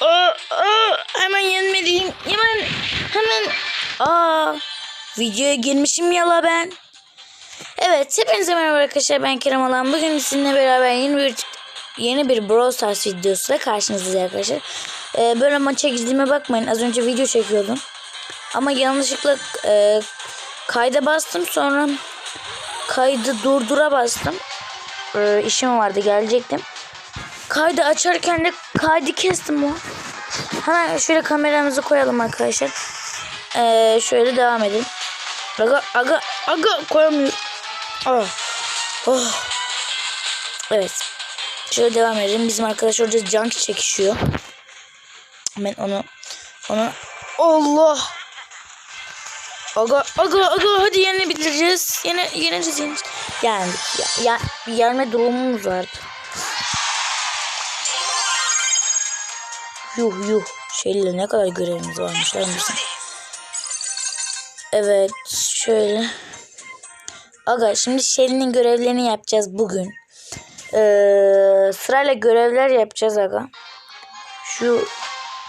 Aa, aa, hemen yenmeliyim. Hemen hemen. Aa, videoya girmişim yala ben. Evet hepinize merhaba arkadaşlar ben Kerem Alan. Bugün sizinle beraber yeni bir yeni bir Brawl Stars videosuyla karşınızdayız arkadaşlar. Ee, böyle maça gizlime bakmayın. Az önce video çekiyordum. Ama yanlışlıkla e, kayda bastım sonra kaydı durdura bastım. Ee, işim vardı gelecektim. Kaydı açarken de kaydı kestim o. Hemen şöyle kameramızı koyalım arkadaşlar. Ee, şöyle devam edelim. Aga aga aga koyamıyorum. Oh. Oh. Evet. Şöyle devam edelim. Bizim arkadaş orada junk çekişiyor. Ben onu onu Allah. Aga aga aga hadi yenebiliriz. Yine yeneceğiz. Yendik. Ya, ya, yenme durumumuz vardı. Yuh yuh. Şeyle ne kadar görevimiz varmış lan bizim. Evet şöyle. Aga şimdi Shelly'nin görevlerini yapacağız bugün. Ee, sırayla görevler yapacağız aga. Şu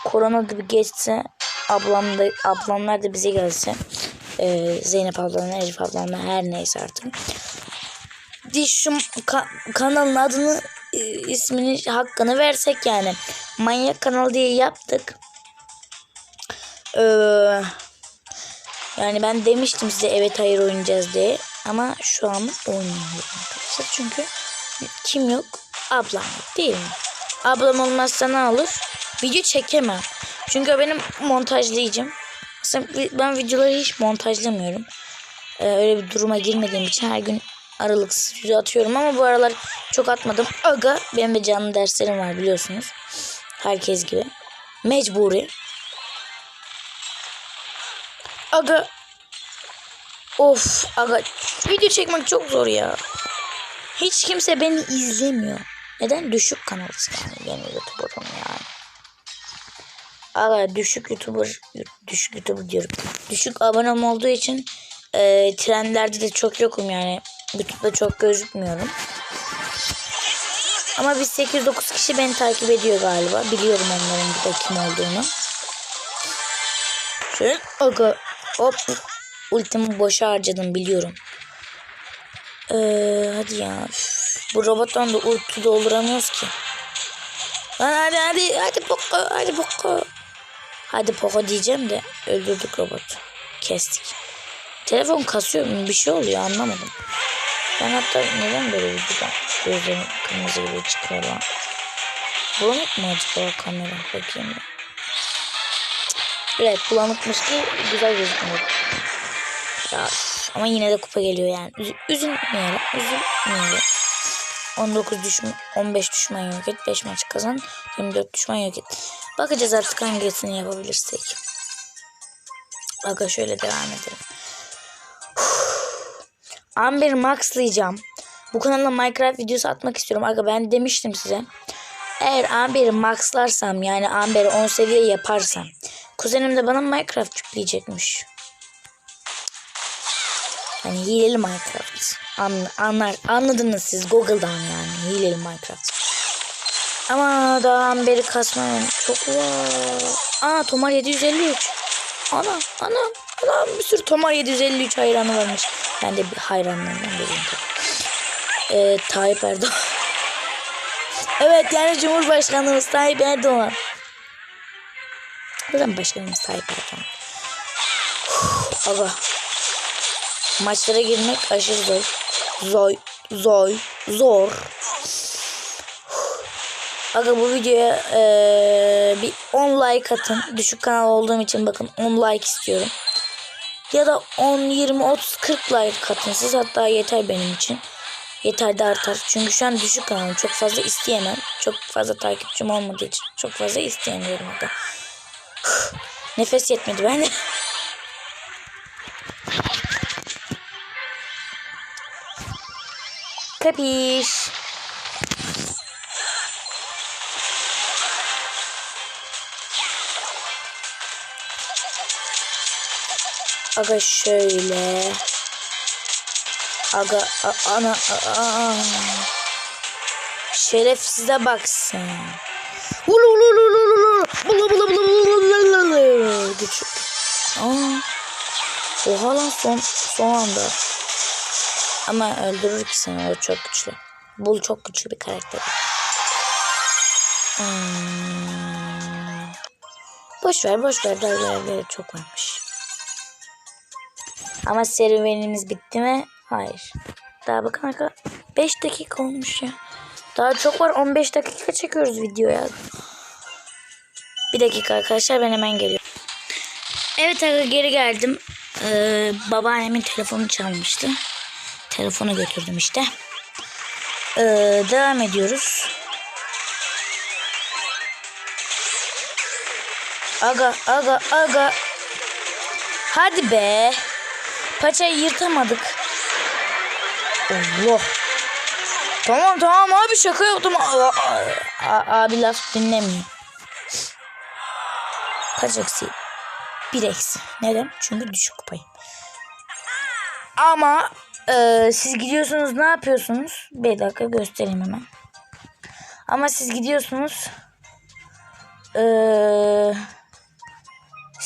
korona da bir geçse ablam da ablamlar da bize gelse. Ee, Zeynep ablamla Elif ablamla her neyse artık. Di şu ka- kanalın adını e, ismini hakkını versek yani. Manyak kanal diye yaptık. Ee, yani ben demiştim size evet hayır oynayacağız diye. Ama şu an oynayamıyorum. Çünkü kim yok? Ablam değil mi? Ablam olmazsa ne olur? Video çekemem. Çünkü benim montajlayıcım. Aslında ben videoları hiç montajlamıyorum. Ee, öyle bir duruma girmediğim için her gün aralıksız video atıyorum ama bu aralar çok atmadım. Aga benim de canlı derslerim var biliyorsunuz. Herkes gibi. Mecburi. Aga. Of aga. Video çekmek çok zor ya. Hiç kimse beni izlemiyor. Neden? Düşük kanalız yani. Benim YouTuber'ım yani. Aga düşük YouTuber, düşük YouTuber diyorum. Düşük abonem olduğu için e, trendlerde de çok yokum yani. YouTube'da çok gözükmüyorum. Ama biz 8-9 kişi beni takip ediyor galiba. Biliyorum onların bir de kim olduğunu. Şöyle aga hop ultimi boşa harcadım biliyorum. Ee, hadi ya. Bu robottan da ulti dolduramıyoruz ki. Lan hadi hadi hadi Poco hadi Poco. Hadi Poco diyeceğim de öldürdük robot. Kestik. Telefon kasıyor mu? Bir şey oluyor anlamadım. Ben hatta neden böyle videodan gözlerim kırmızı gibi çıkıyor lan. Bulanık mı acaba kamera? Bakayım bir. Evet bulanıkmış ki güzel gözükmüyor. Ya, ama yine de kupa geliyor yani. Üz üzülmeyelim. Üzülmeyelim. 19 düşman, 15 düşman yok et. 5 maç kazan. 24 düşman yok et. Bakacağız artık hangisini yapabilirsek. Aga şöyle devam edelim. Amber maxlayacağım. Bu kanalda Minecraft videosu atmak istiyorum. Aga ben demiştim size. Eğer Amber'i maxlarsam yani Amber'i 10 seviye yaparsam kuzenim de bana Minecraft yükleyecekmiş. Hani hileli Minecraft. Anla, anlar, anladınız siz Google'dan yani hileli Minecraft. Ama daha Amber'i kasmam çok var. Aa Tomar 753. Ana ana ana bir sürü Tomar 753 hayranı varmış. Ben de bir hayranlarından biriyim. Ee, Tayyip Erdoğan. evet yani Cumhurbaşkanımız Tayyip Erdoğan. Neden başkanımız Tayyip Erdoğan? Uf, Aga. Maçlara girmek aşırı zor. Zor. Zor. Zor. Aga bu videoya ee, bir 10 like atın. Düşük kanal olduğum için bakın 10 like istiyorum. Ya da 10, 20, 30, 40 like atın siz. Hatta yeter benim için. Yeter de artar. Çünkü şu an düşük kanalım. Çok fazla isteyemem. Çok fazla takipçim olmadığı için. Çok fazla isteyemiyorum aga. Nefes yetmedi bende. Kapiş. Aga şöyle. Aga a, ana a, a. Şerefsize baksın. Ulu ulu ulu ulu ulu. Bula bula bula bula bula. Güç. Aa. Oha lan son son anda. Ama öldürür ki seni o çok güçlü. Bul çok güçlü bir karakter. Hmm. Boş ver boş ver. Daha çok varmış. Ama serüvenimiz bitti mi? Hayır. Daha bakın arkadaşlar 5 dakika olmuş ya. Daha çok var 15 dakika çekiyoruz videoya. Bir dakika arkadaşlar ben hemen geliyorum. Evet aga geri geldim. Ee, babaannemin telefonu çalmıştı. Telefonu götürdüm işte. Ee, devam ediyoruz. Aga aga aga. Hadi be. Paçayı yırtamadık. Allah. Tamam tamam abi şaka yaptım. Abi laf dinlemiyor. Kaç eksi? Bir eksi. Neden? Çünkü düşük kupayım. Ama e, siz gidiyorsunuz ne yapıyorsunuz? Bir dakika göstereyim hemen. Ama siz gidiyorsunuz. Eee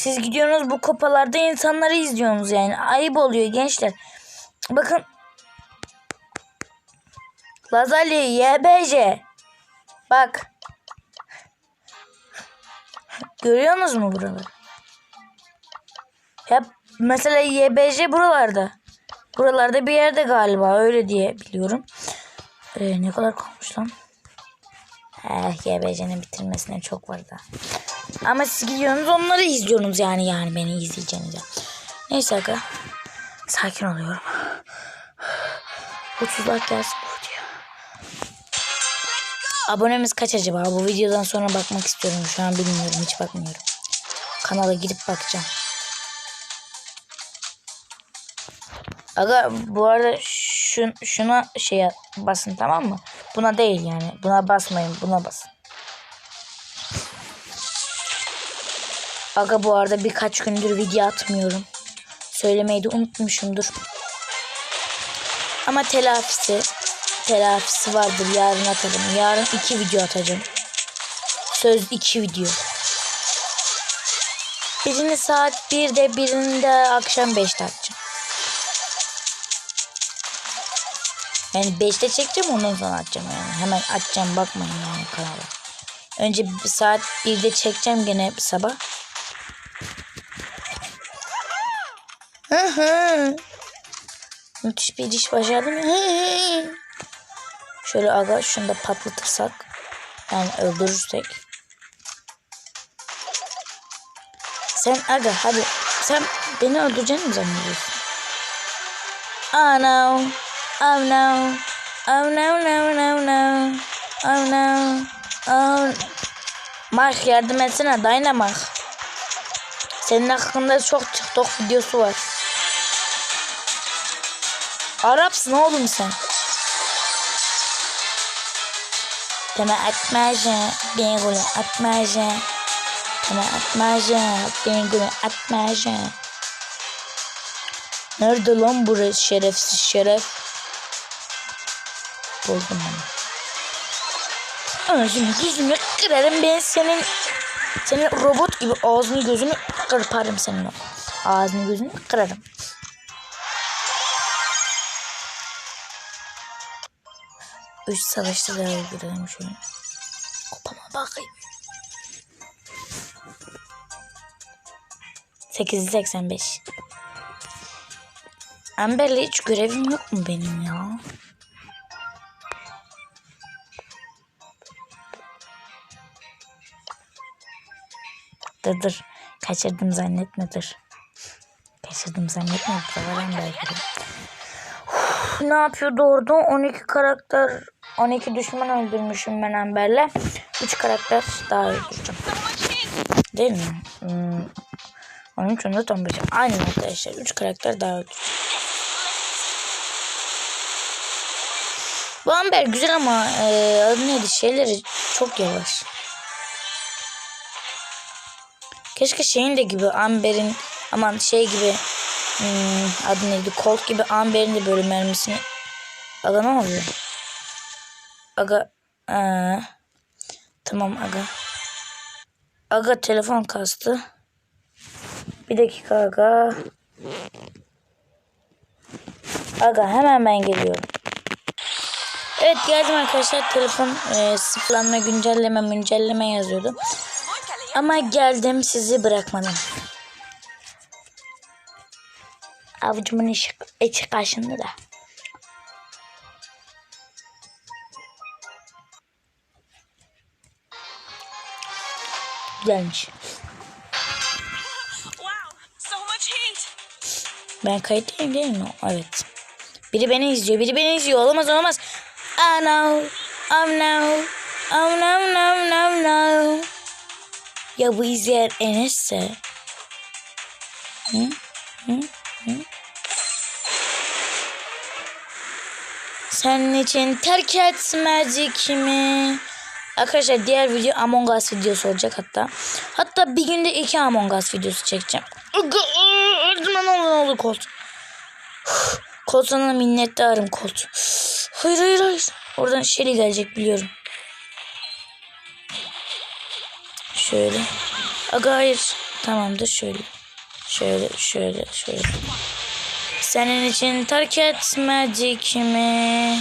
siz gidiyorsunuz bu kupalarda insanları izliyorsunuz yani. Ayıp oluyor gençler. Bakın. Lazali YBC. Bak. Görüyorsunuz mu buraları? Hep mesela YBC buralarda. Buralarda bir yerde galiba öyle diye biliyorum. Ee, ne kadar kalmış lan? Eh YBC'nin bitirmesine çok var da. Ama siz gidiyorsunuz onları izliyorsunuz yani yani beni izleyeceğiniz. ya. Neyse aga. Sakin oluyorum. 30 like gelsin bu video. Abonemiz kaç acaba? Bu videodan sonra bakmak istiyorum. Şu an bilmiyorum. Hiç bakmıyorum. Kanala gidip bakacağım. Aga bu arada şun, şuna şey basın tamam mı? Buna değil yani. Buna basmayın. Buna basın. Aga bu arada birkaç gündür video atmıyorum. Söylemeyi de unutmuşumdur. Ama telafisi telafisi vardır. Yarın atarım. Yarın iki video atacağım. Söz iki video. Birini saat 1'de birini de akşam 5'te atacağım. Yani 5'te çekeceğim ondan sonra atacağım yani. Hemen atacağım bakmayın yani kanala. Önce saat 1'de çekeceğim gene sabah. Müthiş bir diş başardım. Şöyle aga şunu da patlatırsak. Yani öldürürsek. Sen aga hadi. Sen beni öldüreceksin mi zannediyorsun? Oh no. Oh no. Oh no no no no. Oh no. Oh. Mark yardım etsene Dynamark. Senin hakkında çok TikTok videosu var. Arapsın oğlum sen. Deme atmaca, beni golü atmaca. Deme atmaca, beni golü atmaca. Nerede lan burası şerefsiz şeref? Buldum onu. Anacığım yüzünü kırarım ben senin. Senin robot gibi ağzını gözünü kırparım senin. Ağzını gözünü kırarım. Üç savaşta da öldürelim şunu. Kupama bakayım. 885. Amber'le hiç görevim yok mu benim ya? Dur dur. Kaçırdım zannetme dur. Kaçırdım zannetme. Buralar Amber'de. Ne yapıyordu orada? 12 karakter 12 düşman öldürmüşüm ben Amber'le. 3 karakter daha öldüreceğim. Değil mi? Hmm. 13, 14, 15. Aynen arkadaşlar. 3 karakter daha öldüreceğim. Bu Amber güzel ama e, adı neydi? Şeyleri çok yavaş. Keşke şeyin de gibi Amber'in aman şey gibi hmm, adı neydi? Colt gibi Amber'in de böyle mermisini Aga ne oluyor? Aga ee, tamam aga. Aga telefon kastı. Bir dakika aga. Aga hemen ben geliyorum. Evet geldim arkadaşlar. Telefon e, sıfırlanma güncelleme güncelleme yazıyordu. Ama geldim sizi bırakmadım. Avucumun içi, içi kaşındı da. Güzelmiş. Ben kayıttayım değil mi? Evet. Biri beni izliyor. Biri beni izliyor. Olamaz olamaz. Oh no. Oh no. Oh no no no no. Ya bu izleyen Enes'se. Senin için terk etmedik mi? Arkadaşlar diğer video Among Us videosu olacak hatta. Hatta bir günde iki Among Us videosu çekeceğim. Öldüm ne olur ne olur Colt. Colt sana minnettarım Colt. Hayır hayır hayır. Oradan Shelly gelecek biliyorum. Şöyle. Aga hayır. Tamamdır şöyle. Şöyle şöyle şöyle. Senin için terk etmedik mi?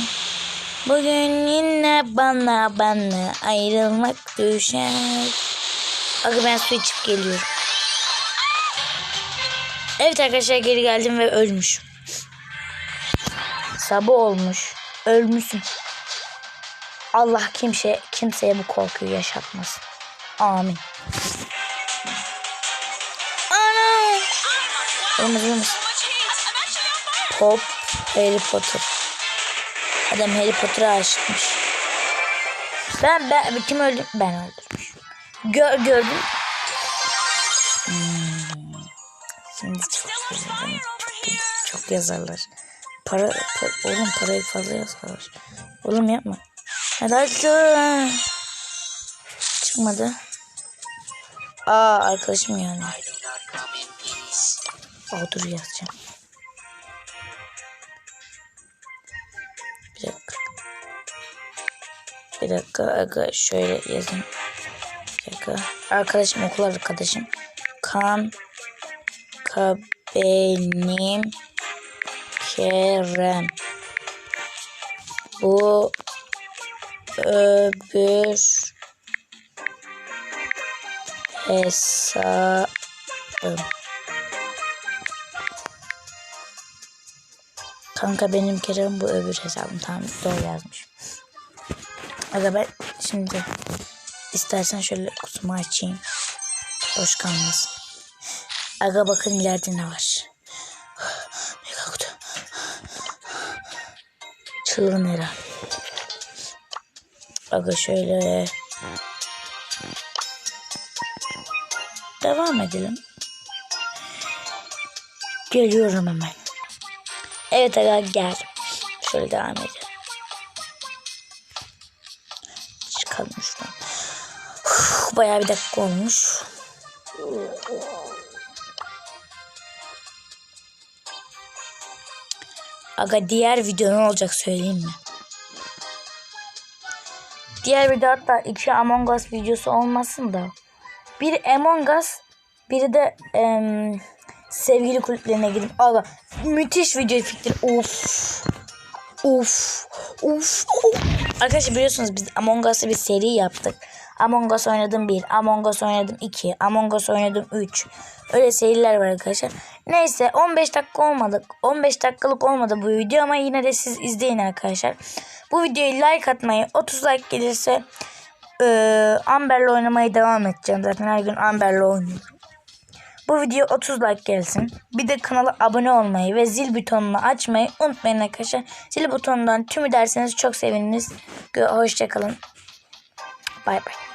Bugün yine bana bana ayrılmak düşer. Aga ben su içip geliyorum. Evet arkadaşlar geri geldim ve ölmüş. Sabah olmuş. Ölmüşsün. Allah kimse kimseye bu korkuyu yaşatmasın. Amin. Ana! Olmaz olmaz. Pop Harry Potter. Adam Harry Potter'a aşıkmış. Ben ben kim öldüm? Ben öldürmüş. Gör, gördüm. Hmm. Şimdi çok yazarlar. Çok, çok yazarlar. Para, para oğlum parayı fazla yazarlar. Oğlum yapma. Hadi. Çıkmadı. Aa arkadaşım yani. Aa dur yazacağım. Bir dakika aga şöyle yazayım. Bir dakika. Arkadaşım okul arkadaşım. Kan ka benim Kerem. Bu öbür hesabım. Kanka benim Kerem bu öbür hesabım. Tamam doğru yazmış. Aga ben şimdi istersen şöyle kutumu açayım. Boş kalmasın. Aga bakın ileride ne var. Mega kutu. Çılgın herhalde. Aga şöyle. Devam edelim. Geliyorum hemen. Evet aga gel. Şöyle devam edelim. Uf, Bayağı bir dakika olmuş. Aga diğer video ne olacak söyleyeyim mi? Diğer video hatta iki Among Us videosu olmasın da. Bir Among Us, biri de em, sevgili kulüplerine gidip aga müthiş video fikri. Of. Of. Of. of. Arkadaşlar biliyorsunuz biz Among Us'ı bir seri yaptık. Among Us oynadım 1, Among Us oynadım 2, Among Us oynadım 3. Öyle seriler var arkadaşlar. Neyse 15 dakika olmadı. 15 dakikalık olmadı bu video ama yine de siz izleyin arkadaşlar. Bu videoyu like atmayı, 30 like gelirse eee Amber'le oynamaya devam edeceğim. Zaten her gün Amber'le oynuyorum. Bu video 30 like gelsin. Bir de kanala abone olmayı ve zil butonunu açmayı unutmayın arkadaşlar. Zil butonundan tümü derseniz çok seviniriz. Hoşçakalın. Bay bay.